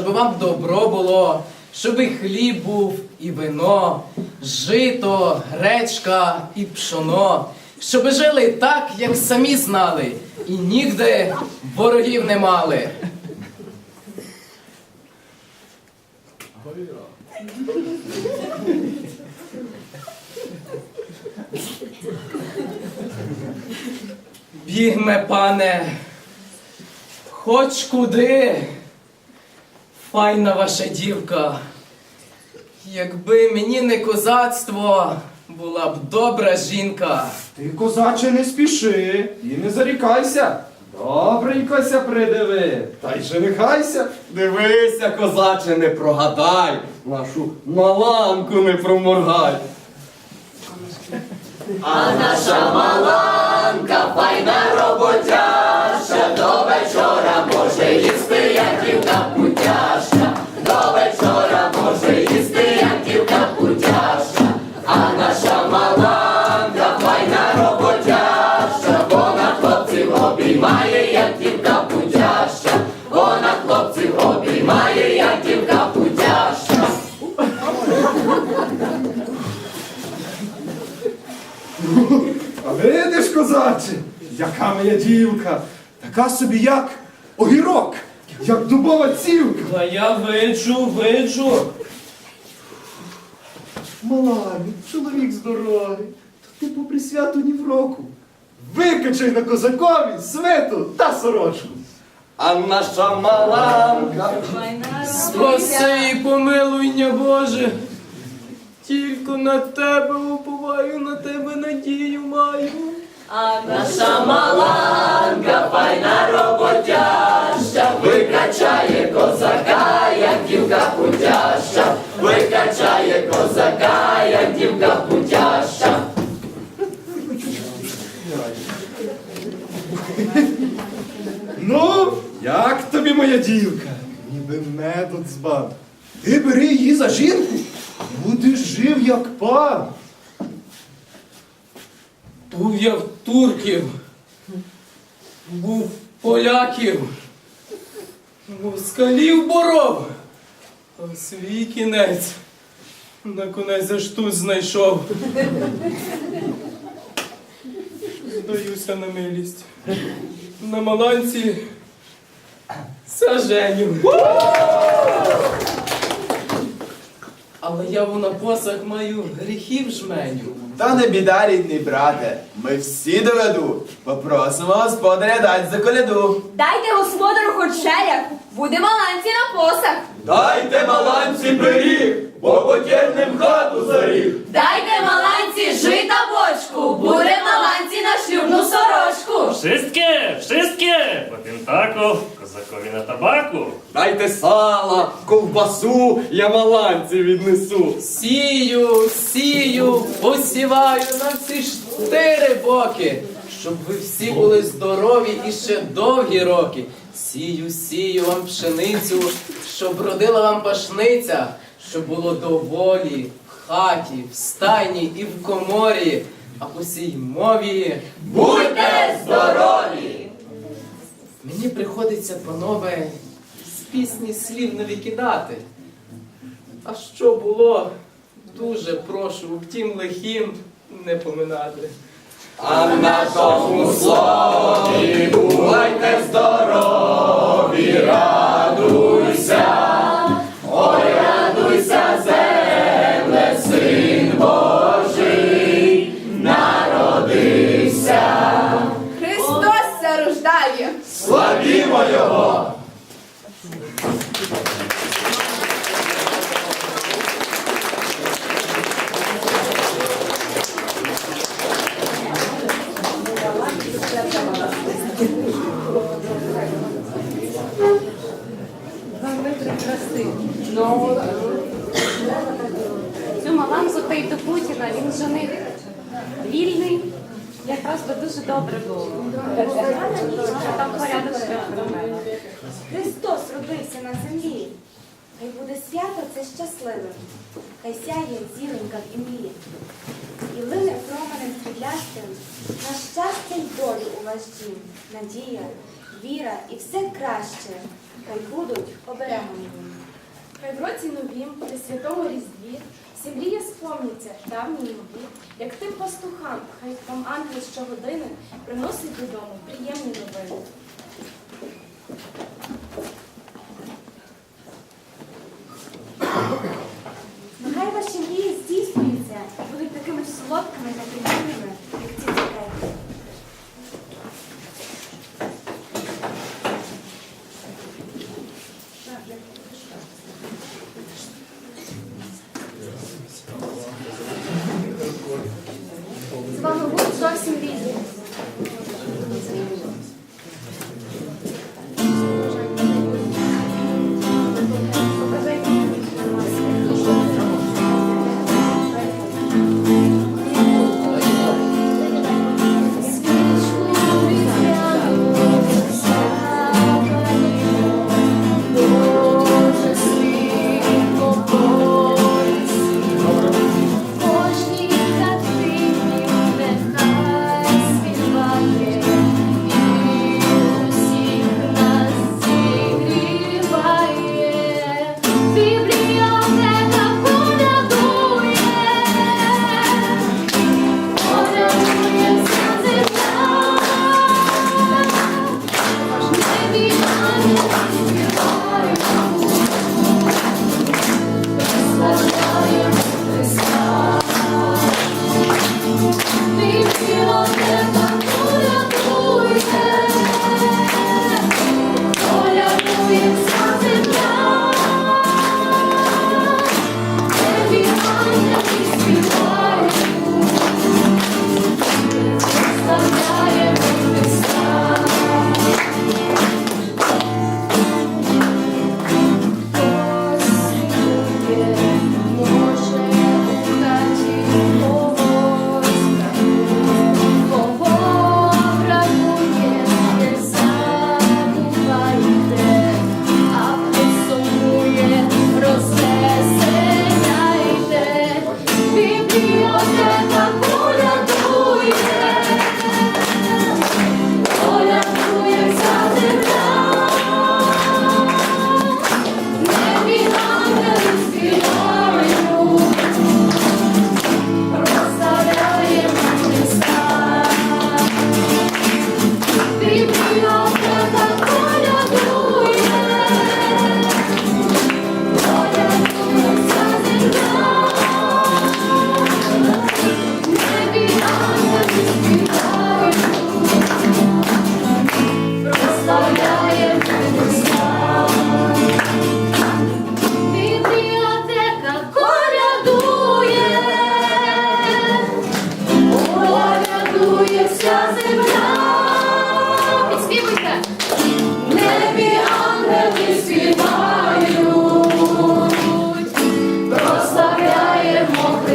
щоб вам добро було, щоб і хліб був, і вино, жито, гречка і пшоно, щоб жили так, як самі знали, і нігде ворогів не мали. Бігме, пане, хоч куди. Файна ваша дівка. Якби мені не козацтво, була б добра жінка. Ти, козаче, не спіши і не зарікайся. Добренькося придиви, та й женихайся. Дивися, козаче, не прогадай, нашу маланку не проморгай. А наша маланка файна як путяща, до вечора може їсти, як дівка путяща, а наша маланка файна роботяща, вона хлопців обіймає, як дівка путяща, вона хлопців обіймає, як дівка путяща. А видиш, козаче, яка моя дівка, така собі як огірок, як дубова цівка. Та я виджу, виджу. Малані, чоловік здоровий, то ти попри святу ні в року. Викачай на козакові свиту та сорочку. А наша маланка Спаси і помилуйня, Боже. Тільки на тебе уповаю, на тебе надію маю. Наша маланка, файна роботяща, викачає козака, як дівка путяща, викачає козака, як дівка путяща. Ну, як тобі моя дівка? Ніби меду дзбан. Ти бери її за жінку, будеш жив як пан. Був я в турків, був в поляків, москалів боров, а свій кінець на конець за штуз знайшов. Здаюся на милість. На маланці саженю. Але я в на посах маю гріхів жменю. Та не біда, рідний брате, ми всі доведу. Попросимо господаря дать за коляду. Дайте господару хоч шеляк, буде маланці на посах. Дайте маланці пиріг, бо потєрним хату Дайте сала, ковбасу, я маланці віднесу. Сію, сію, посіваю на всі чотири боки, щоб ви всі були здорові і ще довгі роки. Сію, сію вам пшеницю, щоб родила вам пашниця, щоб було доволі в хаті, в стайні і в коморі, а по сій мові Будьте здорові! мені приходиться, панове, пісні слів не викидати. А що було, дуже прошу, втім лихім не поминати. А на тому слові бувайте дуже добре було. Там порядок свят. Христос родився на землі. Хай буде свято це щасливе, хай сяє зіленька в імлі. і лине променем сріблястим, на щастя й долю у ваш дім, надія, віра і все краще, хай будуть оберегом. Хай в році новім, при святому різдві, всі мрії сповняться давні нові, як тим пастухам, хай вам ангел щогодини приносить додому приємні новини. Нехай ваші мрії здійснюються будуть такими солодкими та приємними,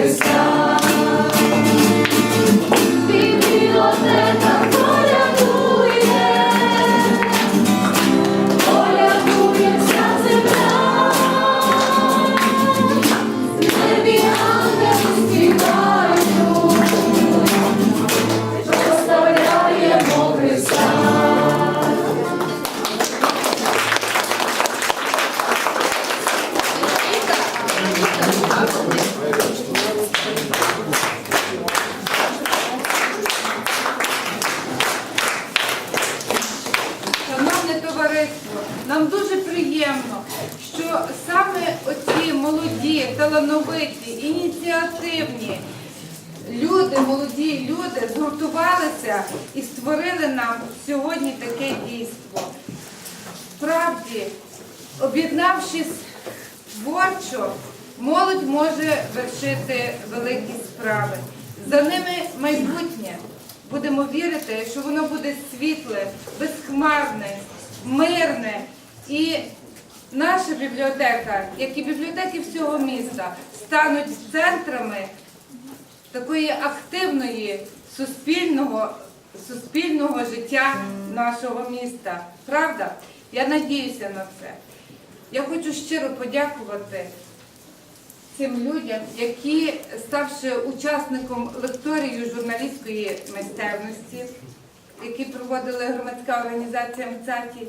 His love. Об'єднавшись творчо, молодь може вершити великі справи. За ними майбутнє. Будемо вірити, що воно буде світле, безхмарне, мирне. І наша бібліотека, як і бібліотеки всього міста, стануть центрами такої активної суспільного, суспільного життя нашого міста. Правда? Я надіюся на це. Я хочу щиро подякувати цим людям, які, ставши учасником лекторії журналістської майстерності, які проводили громадська організація МЦАТі,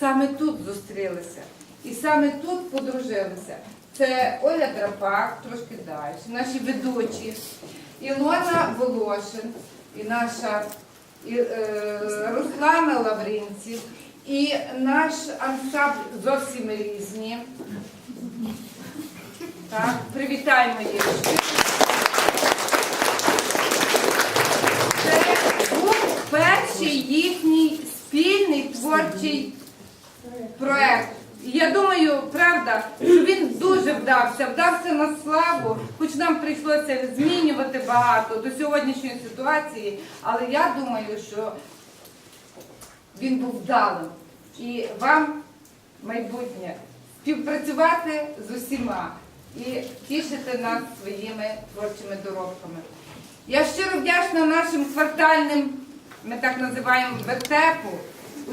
саме тут зустрілися і саме тут подружилися. Це Оля Драпак, трошки далі, наші ведучі, Ілона Волошин і наша і, е, Руслана Лавринців, і наш ансамбль зовсім різні. Так, привітаємо їх. Це був перший їхній спільний творчий проект. І Я думаю, правда, що він дуже вдався, вдався на славу, хоч нам прийшлося змінювати багато до сьогоднішньої ситуації, але я думаю, що він був вдалим. І вам майбутнє співпрацювати з усіма і тішити нас своїми творчими доробками. Я щиро вдячна нашим квартальним, ми так називаємо вертепу,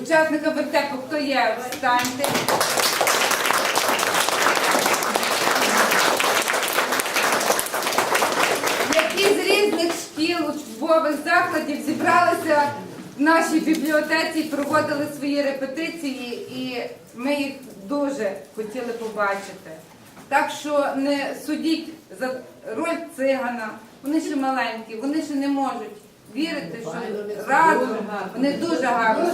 учасникам вертепу, хто є, встаньте. які з різних шкіл, учбових закладів зібралися в нашій бібліотеці проводили свої репетиції, і ми їх дуже хотіли побачити. Так що не судіть за роль цигана, вони ще маленькі, вони ще не можуть вірити, що разом вони дуже гарно.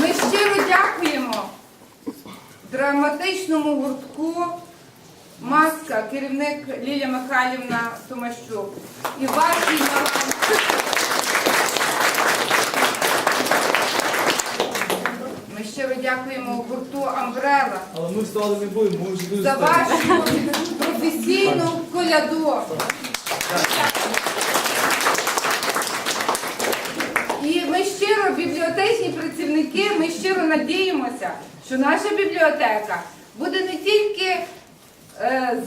Ми щиро дякуємо драматичному гуртку Маска, керівник Лілія Михайлівна Томащук. І вашій Маланці. Ми щиро дякуємо гурту Амбрела Але ми вставали не будемо, ми вже за вашу професійну коляду. І ми щиро, бібліотечні працівники, ми щиро надіємося, що наша бібліотека буде не тільки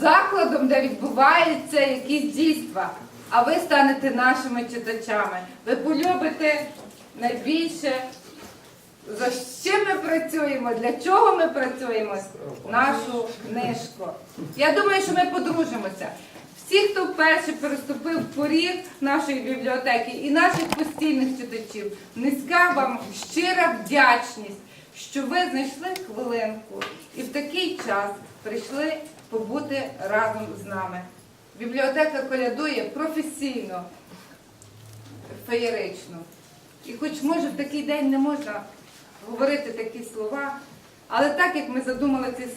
закладом, де відбуваються якісь дійства, а ви станете нашими читачами. Ви полюбите найбільше за що ми працюємо, для чого ми працюємо, нашу книжку. Я думаю, що ми подружимося. Всі, хто вперше переступив поріг нашої бібліотеки і наших постійних читачів, низька вам щира вдячність, що ви знайшли хвилинку і в такий час прийшли побути разом з нами. Бібліотека колядує професійно, феєрично. І хоч може в такий день не можна говорити такі слова, але так як ми задумали це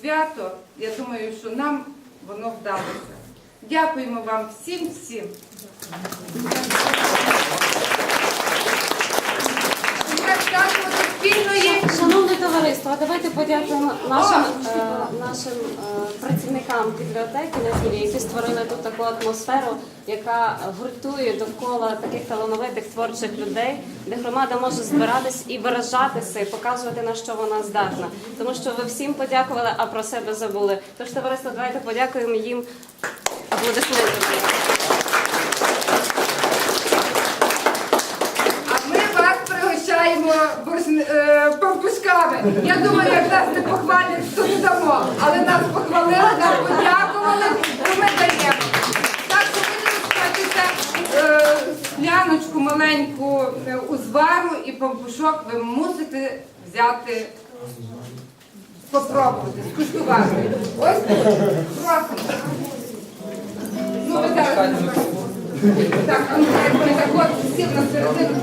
свято, я думаю, що нам воно вдалося. Дякуємо вам всім всім. До спільної. Шановне товариство, давайте подякуємо нашим, е, нашим е, працівникам бібліотеки на ділі, які створили тут таку атмосферу, яка гуртує довкола таких талановитих творчих людей, де громада може збиратись і виражатися, і показувати на що вона здатна. Тому що ви всім подякували, а про себе забули. Тож, товариство, давайте подякуємо їм аплодисментами. А ми вас борщ- е. Я думаю, як нас не похвалять, то не дамо. Але нас похвалили, нам подякували, то ми даємо. Так що ви скажете е, скляночку маленьку е, узвару і пампушок ви мусите взяти. Попробувати, скуштувати. Ось просимо. Ну, ви зараз. Так, а ну, так, от, сів на середину.